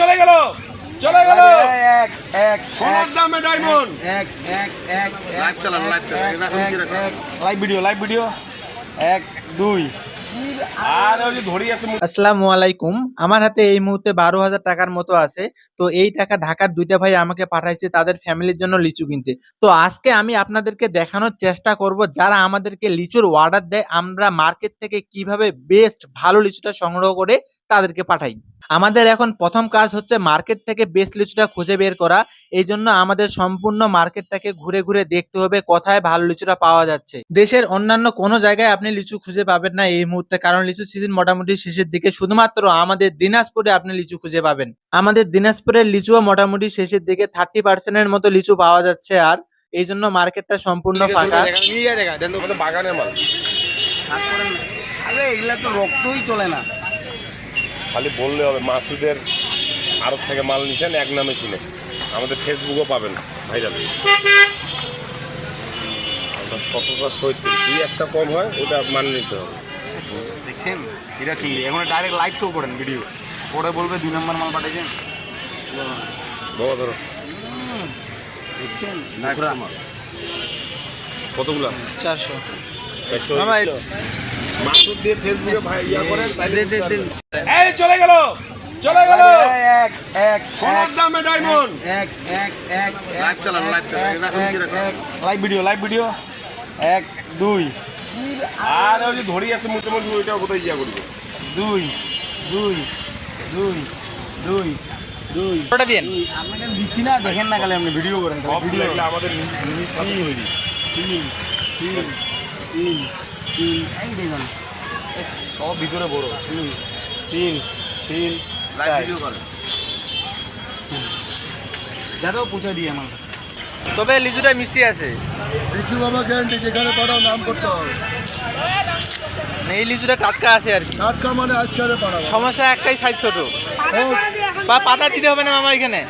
চলে গেল চলে গেল। এক এক সোনার দামে ডায়মন্ড। এক এক এক Live চালান, live চালান, এটা এখন কি রাখা? লাইভ ভিডিও লাইভ ভিডিও এক দুই। আসসালামু আলাইকুম। আমার হাতে এই মুহূর্তে বারো হাজার টাকার মতো আছে। তো এই টাকা ঢাকার দুইটা ভাই আমাকে পাঠাইছে তাদের ফ্যামিলির জন্য লিচু কিনতে। তো আজকে আমি আপনাদেরকে দেখানোর চেষ্টা করব যারা আমাদেরকে লিচুর অর্ডার দেয় আমরা মার্কেট থেকে কীভাবে বেস্ট ভালো লিচুটা সংগ্রহ করে তাদেরকে পাঠাই। আমাদের এখন প্রথম কাজ হচ্ছে মার্কেট থেকে বেস্ট লিচুটা খুঁজে বের করা। এই জন্য আমাদের সম্পূর্ণ মার্কেটটাকে ঘুরে ঘুরে দেখতে হবে কোথায় ভালো লিচুটা পাওয়া যাচ্ছে। দেশের অন্যান্য কোনো জায়গায় আপনি লিচু খুঁজে পাবেন না এই মুহূর্তে কারণ লিচু সিজন মোটামুটি শেষের দিকে। শুধুমাত্র আমাদের দিনাজপুরে আপনি লিচু খুঁজে পাবেন। আমাদের দিনাজপুরের লিচুও মোটামুটি শেষের দিকে থার্টি পার্সেন্টের মতো লিচু পাওয়া যাচ্ছে আর। এই জন্য মার্কেটটা সম্পূর্ণ ফাঁকা। বাগানের মাল। এগুলা তো রক্তই চলে না। খালি বললে হবে মাসুদের আরব থেকে মাল নিছেন এক নামে ছিল। আমাদের ফেসবুকও পাবেন ভাইরাল শতটা সৈত্র দুই একটা কম হয় ওটা মানে নিতে হবে। দেখছেন? এটা চিংড়ি এখন ডাইরেক্ট লাইভ শো করেন ভিডিও পরে বলবে দুই নম্বর মাল পাঠাইছেন। বাবা ধরো। দেখছেন? কতগুলো? চারশো। চারশো মাসুদ দিয়ে ফেসবুকে ভাই ইয়া করেন দে, দে, দে। এই চলে গেল চলে গেল। এক এক সোনার দামে ডায়মন্ড। এক এক এক Live চালান, live চালান? লাইভ ভিডিও লাইভ ভিডিও এক দুই। আর ওই যে ঘড়ি আছে মুখে ওইটাও কোথায় ইয়া করবে? দুই দুই দুই দুই দুই। ওটা দিন। আপনাকে দিচ্ছি না দেখেন না খালি আপনি ভিডিও করেন ভিডিও আমাদের সাথে তৈরি। তিন তিন তিন। তিন এই দেখুন। সব ভিতরে বড়। তিন তিন তিন লাইভ ভিডিও দাদাও পৌঁছে দিয়ে আমার তবে লিচুটা মিষ্টি আছে লিচু বাবা গ্যারান্টি যেখানে পড়াও নাম করতে হবে। এই লিচুটা টাটকা আছে আর কি। টাটকা মানে সমস্যা একটাই সাইজ ছোট। বা পাতা দিতে হবে না মামা এখানে।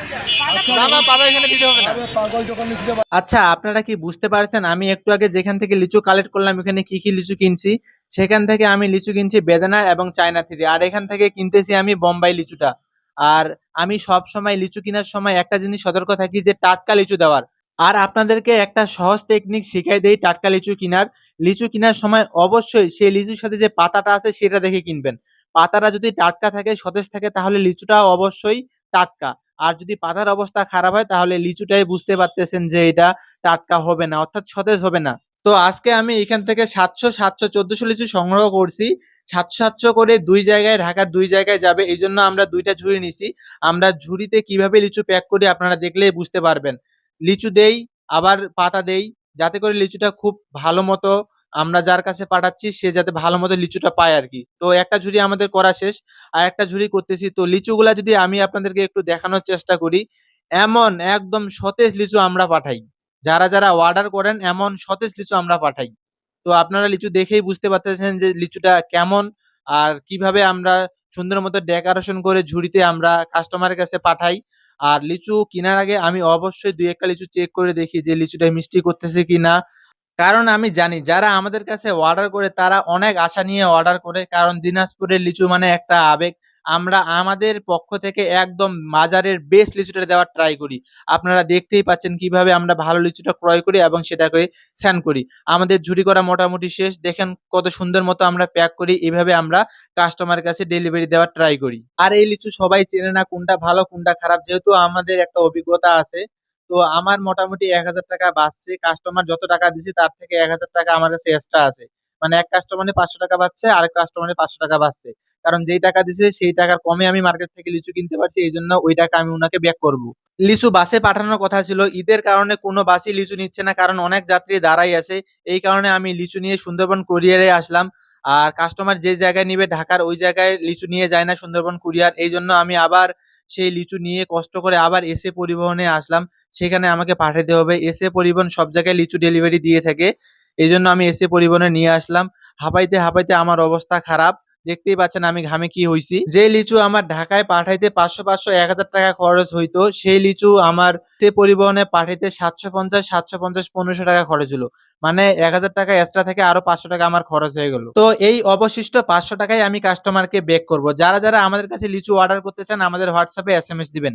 মামা পাতা এখানে দিতে হবে না। আরে পাগল যখন লিখতে আচ্ছা আপনারা কি বুঝতে পারছেন? আমি একটু আগে যেখান থেকে লিচু কালেক্ট করলাম এখানে কি কি লিচু কিনছি? সেখান থেকে আমি লিচু কিনছি বেদানা এবং চায়না থ্রি। আর এখান থেকে কিনতেছি আমি বোম্বাই লিচুটা। আর আমি সব সময় লিচু কেনার সময় একটা জিনিস সতর্ক থাকি যে টাটকা লিচু দেওয়ার। আর আপনাদেরকে একটা সহজ টেকনিক শিখাই দেই টাটকা লিচু কিনার। লিচু কেনার সময় অবশ্যই সেই লিচুর সাথে যে পাতাটা আছে সেটা দেখে কিনবেন। পাতাটা যদি টাটকা থাকে, সতেজ থাকে, তাহলে লিচুটা অবশ্যই টাটকা। আর যদি পাতার অবস্থা খারাপ হয়, তাহলে লিচুটাই বুঝতে পারতেছেন যে এটা টাটকা হবে না, অর্থাৎ সতেজ হবে না। তো আজকে আমি এখান থেকে সাতশো সাতশো, চোদ্দশো লিচু সংগ্রহ করছি। সাতশো সাতশো করে দুই জায়গায়, ঢাকার দুই জায়গায় যাবে। এই জন্য আমরা দুইটা ঝুড়ি নিছি। আমরা ঝুড়িতে কীভাবে লিচু প্যাক করি আপনারা দেখলেই বুঝতে পারবেন। লিচু দেই, আবার পাতা দেই, যাতে করে লিচুটা খুব ভালো মতো আমরা যার কাছে পাঠাচ্ছি, সে যাতে ভালো মতো লিচুটা পায় আর কি। তো একটা ঝুড়ি আমাদের করা শেষ, আর একটা ঝুড়ি করতেছি। তো লিচুগুলা যদি আমি আপনাদেরকে একটু দেখানোর চেষ্টা করি, এমন একদম সতেজ লিচু আমরা পাঠাই। যারা যারা অর্ডার করেন, এমন সতেজ লিচু আমরা পাঠাই। তো আপনারা লিচু দেখেই বুঝতে পারতেছেন যে লিচুটা কেমন, আর কীভাবে আমরা সুন্দর মতো ডেকোরেশন করে ঝুড়িতে আমরা কাস্টমারের কাছে পাঠাই। আর লিচু কেনার আগে আমি অবশ্যই দুই একটা লিচু চেক করে দেখি যে লিচুটা মিষ্টি করতেছে কিনা। কারণ আমি জানি, যারা আমাদের কাছে অর্ডার করে তারা অনেক আশা নিয়ে অর্ডার করে। কারণ দিনাজপুরের লিচু মানে একটা আবেগ। আমরা আমাদের পক্ষ থেকে একদম বাজারের বেস্ট লিচুটা দেওয়ার ট্রাই করি। আপনারা দেখতেই পাচ্ছেন কীভাবে আমরা ভালো লিচুটা ক্রয় করি এবং সেটাকে স্যান করি। আমাদের ঝুড়ি করা মোটামুটি শেষ। দেখেন কত সুন্দর মতো আমরা প্যাক করি। এভাবে আমরা কাস্টমারের কাছে ডেলিভারি দেওয়ার ট্রাই করি। আর এই লিচু সবাই চেনে না কোনটা ভালো, কোনটা খারাপ। যেহেতু আমাদের একটা অভিজ্ঞতা আছে তো আমার মোটামুটি এক হাজার টাকা বাঁচছে। কাস্টমার যত টাকা দিছে, তার থেকে এক হাজার টাকা আমার কাছে এক্সট্রা আছে। মানে এক কাস্টমারে পাঁচশো টাকা পাচ্ছে আরেক কাস্টমারে পাঁচশো টাকা পাচ্ছে কারণ যেই টাকা দিছে, সেই টাকার কমে আমি মার্কেট থেকে লিচু কিনতে পারছি, এই জন্য ওই টাকা আমি ওনাকে ব্যাক করব। লিচু বাসে পাঠানোর কথা ছিল। ঈদের কারণে কোনো বাসই লিচু নিচ্ছে না, কারণ অনেক যাত্রী দাঁড়াই আছে। এই কারণে আমি লিচু নিয়ে সুন্দরবন কুরিয়ারে আসলাম। আর কাস্টমার যে জায়গায় নিবে, ঢাকার ওই জায়গায় লিচু নিয়ে যায় না সুন্দরবন কুরিয়ার। এই জন্য আমি আবার সেই লিচু নিয়ে কষ্ট করে আবার এসে পরিবহনে আসলাম। সেখানে আমাকে পাঠাতে হবে। এসে পরিবহন সব জায়গায় লিচু ডেলিভারি দিয়ে থাকে। এই জন্য আমি এসে পরিবহনে নিয়ে আসলাম। হাঁপাইতে হাঁপাইতে আমার অবস্থা খারাপ। দেখতেই পাচ্ছেন আমি ঘামে কি হইছি। যে লিচু আমার ঢাকায় পাঠাইতে পাঁচশো পাঁচশো এক হাজার টাকা খরচ হইতো, সেই লিচু আমার সে পরিবহনে পাঠাইতে সাতশো পঞ্চাশ সাতশো পঞ্চাশ, পনেরোশো টাকা খরচ হলো মানে এক হাজার টাকা এক্সট্রা থেকে আরও পাঁচশো টাকা আমার খরচ হয়ে গেল। তো এই অবশিষ্ট পাঁচশো টাকায় আমি কাস্টমারকে বেক করব। যারা যারা আমাদের কাছে লিচু অর্ডার করতে চান, আমাদের হোয়াটসঅ্যাপে এস এম এস দিবেন।